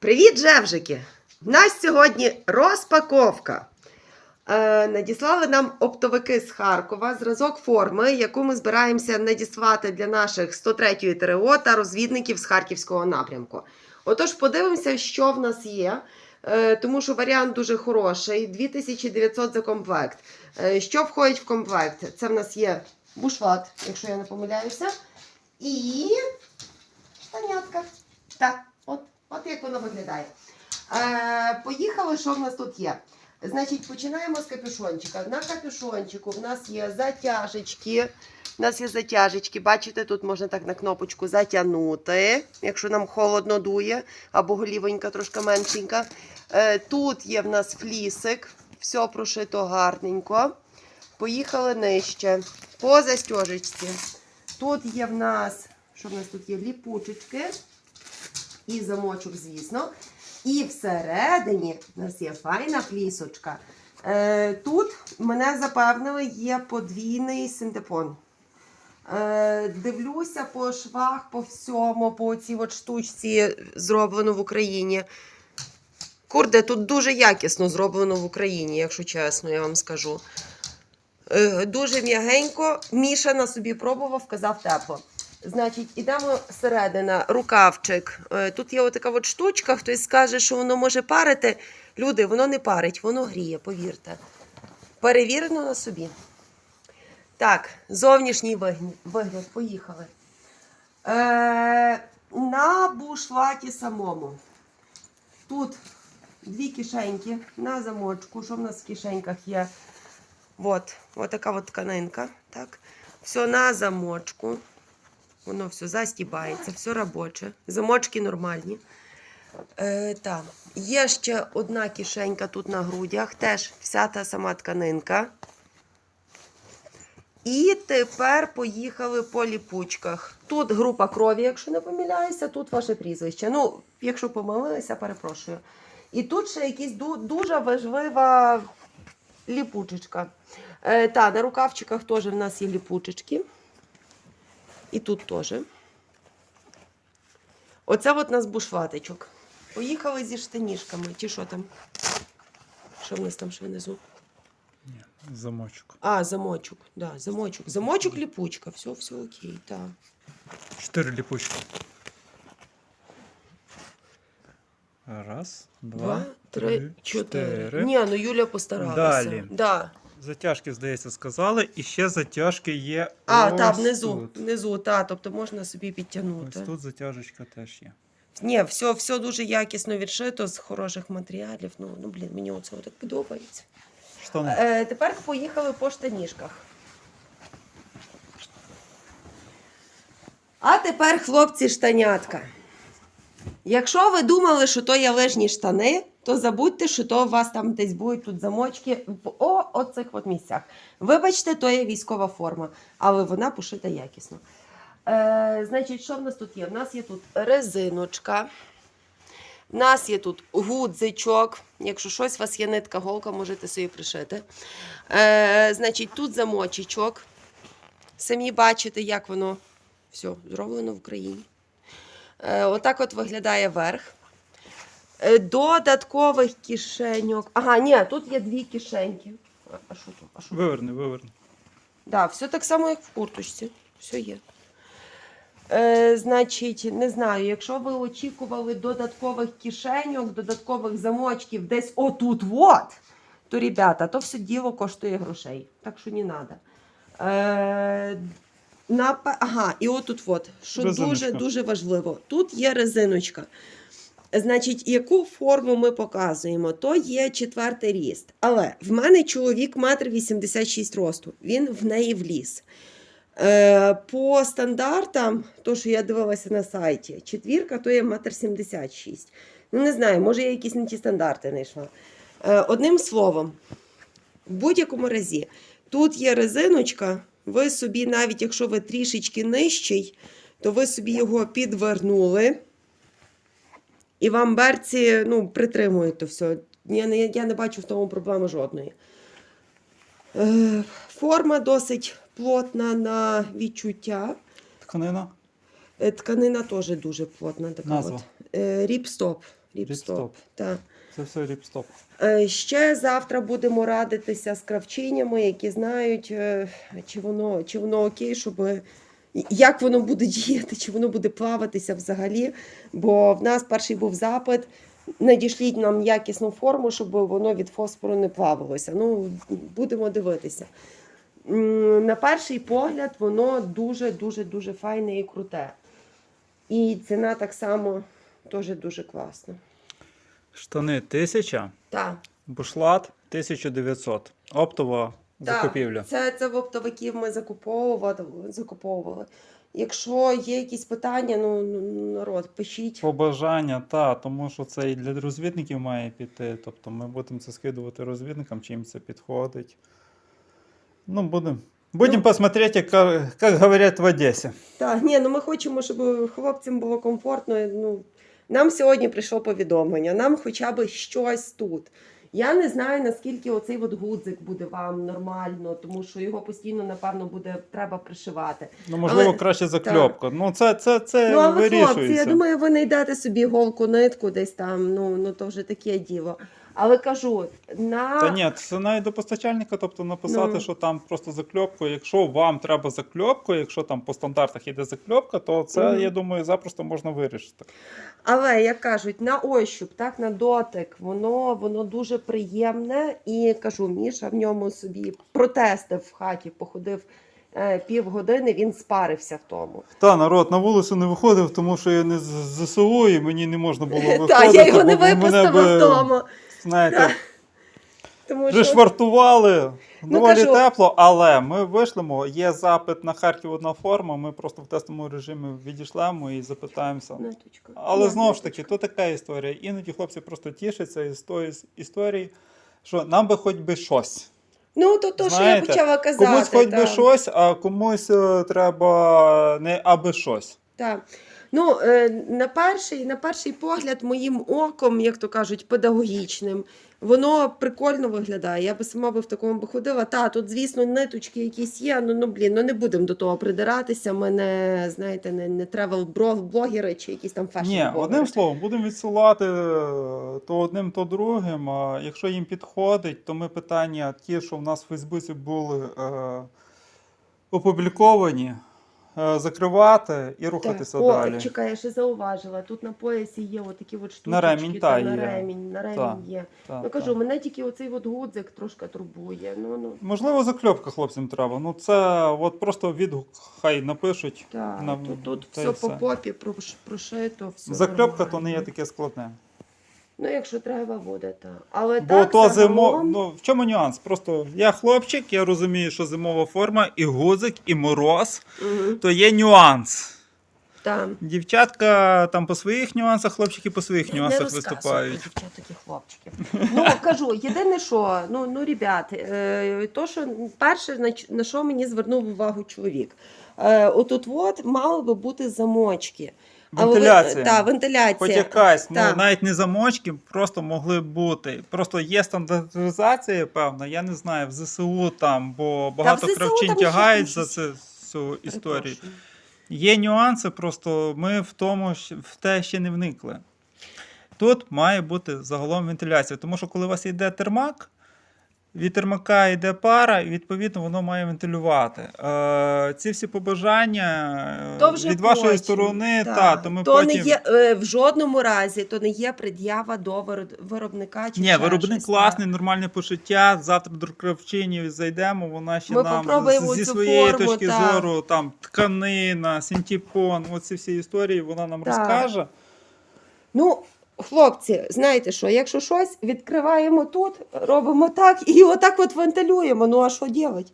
Привіт, Жевжики! В нас сьогодні розпаковка. Е, надіслали нам оптовики з Харкова зразок форми, яку ми збираємося надіслати для наших 103-ї ТРО та розвідників з Харківського напрямку. Отож, подивимося, що в нас є, е, тому що варіант дуже хороший 2900 за комплект. Е, що входить в комплект? Це в нас є бушлат, якщо я не помиляюся, і штанятка. Так, от, як воно виглядає. Е, поїхали, що в нас тут є. Значить, починаємо з капюшончика. На капюшончику в нас є затяжечки. У нас є затяжечки. Бачите, тут можна так на кнопочку затягнути, якщо нам холодно дує, або голівонька трошки меншенька. Е, тут є в нас флісик, все прошито гарненько. Поїхали нижче. По застяжечці. Тут є в нас, що в нас тут є ліпучечки і замочок, звісно. І всередині в нас є файна флісочка. Е, тут мене запевнили, є подвійний синтепон. Е, дивлюся по швах, по всьому, по цій от штучці зроблено в Україні. Курде, тут дуже якісно зроблено в Україні, якщо чесно, я вам скажу. Е, дуже м'ягенько. Міша на собі пробував, казав тепло. Значить, ідемо середина, рукавчик. Е, Тут є отака от штучка, хтось скаже, що воно може парити. Люди, воно не парить, воно гріє, повірте. Перевірено на собі. Так, зовнішній вигляд, поїхали. Е, на бушлаті самому. Тут дві кишеньки на замочку. Що в нас в кишеньках є? От, от така от тканинка. Так. Все на замочку. Воно все застібається, все робоче. Замочки нормальні. Е, так. Є ще одна кишенька тут на грудях, теж вся та сама тканинка. І тепер поїхали по ліпучках. Тут група крові, якщо не помиляюся, тут ваше прізвище. Ну, якщо помилилися, перепрошую. І тут ще якась дуже важлива ліпучечка. Е, та, на рукавчиках теж в нас є ліпучечки. І тут теж. Оце от у нас бушлатичок. Поїхали зі штанішками. Чи що там? Що в нас там ще внизу? Ні, замочок. А, замочок. Да, замочок. Замочок ліпучка. Все, все окей, так. Чотири ліпучки. Раз, два, Два, три, чотири. Ні, ну Юля постаралася. Далі. Да. Затяжки, здається, сказали. І ще затяжки є. А, ось так, внизу. Тут. Внизу, так, тобто можна собі підтягнути. Ось тут затяжечка теж є. Ні, все, все дуже якісно відшито з хороших матеріалів. Ну, ну блін, мені оце так подобається. Штани. Е, тепер поїхали по штанішках. А тепер, хлопці, штанятка. Якщо ви думали, що то є лижні штани, то забудьте, що то у вас там десь будуть тут замочки в о, оцих от місцях. Вибачте, то є військова форма, але вона пошита якісно. Е, значить, що в нас тут є? В нас є тут резиночка. У нас є тут гудзичок. Якщо щось, у вас є нитка, голка, можете собі пришити. Е, значить, тут замочечок. Самі бачите, як воно все зроблено в Україні. Е, отак от виглядає верх. Е, додаткових кишеньок. Ага, ні, тут є дві кишеньки. А- що тут? А що? Виверни, виверни. Да, все так само, як в курточці. Все є. Е, значить, не знаю, якщо ви очікували додаткових кишеньок, додаткових замочків десь отут от, то, ребята, то все діло коштує грошей. Так що не треба. Е, на, ага, і отут от, що дуже дуже важливо. Тут є резиночка. Значить, яку форму ми показуємо? То є четвертий ріст. Але в мене чоловік метр 86 росту. Він в неї вліз. Е, по стандартам, то, що я дивилася на сайті, четвірка то є метр 76. Ну, не знаю, може, я якісь не ті стандарти знайшла. Е, одним словом, в будь-якому разі, тут є резиночка. Ви собі, навіть якщо ви трішечки нижчий, то ви собі його підвернули. І вам берці ну, притримують то все. Я не, я не бачу в тому проблеми жодної. Е, форма досить плотна на відчуття. Тканина. Е, Тканина теж дуже плотна. Така Назва. От. Е, Ріпстоп. Ріпстоп. Ріпстоп. Так. Це все ріпстоп. Е, Ще завтра будемо радитися з кравчинями, які знають, е, чи воно, чи воно окей, щоб як воно буде діяти, чи воно буде плаватися взагалі. Бо в нас перший був запит. Надішліть нам якісну форму, щоб воно від фосфору не плавалося. Ну, будемо дивитися. На перший погляд, воно дуже, дуже, файне і круте. І ціна так само теж дуже класна. Штани 1000, Так. бушлат 1900. Оптова закупівля. Це, це в оптовиків ми закуповували, закуповували. Якщо є якісь питання, ну ну, народ, пишіть. Побажання, та, тому що це і для розвідників має піти. Тобто ми будемо це скидувати розвідникам, чи їм це підходить. Ну, будемо. Будемо Ну. посмотреть, як, як говорять в Одесі. Так, ні, ну ми хочемо, щоб хлопцям було комфортно. Ну, нам сьогодні прийшло повідомлення, нам хоча б щось тут. Я не знаю, наскільки оцей от гудзик буде вам нормально, тому що його постійно, напевно, буде треба пришивати. Ну, можливо, Але- краще закльопка. Ну, це, це, це ну, але вирішується. хлопці, я думаю, ви знайдете собі голку, нитку десь там, ну, ну то вже таке діло. Але кажу, на Та ні, це навіть до постачальника, тобто написати, Ну. що там просто закльопку. Якщо вам треба закльопку, якщо там по стандартах іде закльопка, то це, Мгм. я думаю, запросто можна вирішити. Але як кажуть, на ощуп, так на дотик, воно воно дуже приємне. І кажу, Міша в ньому собі протестив в хаті, походив е, півгодини, він спарився в тому. Та народ на вулицю не виходив, тому що я не з ЗСУ і мені не можна було виходити. Так, я його не бо мене випустила би, в тому. Знаєте. Тому пришвартували. Ну, Доволі кажу- тепло, але ми вийшлемо. Є запит на Харків одна форма. Ми просто в тестовому режимі відійшлемо і запитаємося. Але Ні, знову ж таки, то така історія. Іноді хлопці просто тішаться із тої історії, що нам би хоч би щось. Ну, то, то що я почала казати. Комусь хоч би щось, а комусь е, треба не аби щось. Так. Ну, е, на перший, на перший погляд, моїм оком, як то кажуть, педагогічним, воно прикольно виглядає. Я би сама би в такому би ходила. Та, тут, звісно, ниточки якісь є, ну, ну блін, ну не будемо до того придиратися. Ми не, знаєте, не, не тревел-блогери чи якісь там фешн Ні, одним словом, будемо відсилати е, то одним, то другим. А якщо їм підходить, то ми питання, ті, що в нас в Фейсбуці були е, опубліковані, закривати і рухатися О, далі. чекай, я ще зауважила. Тут на поясі є отакі от штучки. На ремінь, та, на є. ремінь, на Та, є. Так, Ну кажу, так. мене тільки оцей от гудзик трошки турбує. Ну, ну, Можливо, закльопка хлопцям треба. Ну це от просто відгук хай напишуть. так, Нам- тут, тут та й все по попі прошито, все Закльопка то не є таке складне. Ну, якщо треба, буде так. Але Бо так, то зимо... загалом, ну, в чому нюанс? Просто я хлопчик, я розумію, що зимова форма, і гузик, і мороз, Мгм, то є нюанс. так. Дівчатка там по своїх нюансах, хлопчики по своїх нюансах розказуй про виступають. дівчаток і хлопчиків. Ну кажу, єдине, що ну, ну ребят, е, то що перше на, ч- на що мені звернув увагу чоловік. Е, отут от мали би бути замочки. Вентиляція. Так, вентиляція. Хоч якась, ну навіть не замочки, просто могли бути. Просто є стандартизація, певна, я не знаю, в ЗСУ там, бо багато ЗСУ кравчин там тягають за це всю історію. Є нюанси, просто ми в тому в те ще не вникли. Тут має бути загалом вентиляція, тому що коли у вас йде термак, від термака йде пара, і відповідно воно має вентилювати. Е, ці всі побажання е, То вже від вашої потім, сторони, так. та, то ми то потім. не є е, в жодному разі, то не є пред'ява до виробника чи Ні, виробник щось, класний, нормальне почуття. Завтра до кравчині зайдемо. Вона ще Ми нам зі своєї форму, точки так. зору, там тканина, синтепон, оці всі історії вона нам Так. розкаже. Ну, хлопці, знаєте що, якщо щось, відкриваємо тут, робимо так і отак от вентилюємо. Ну а що робити?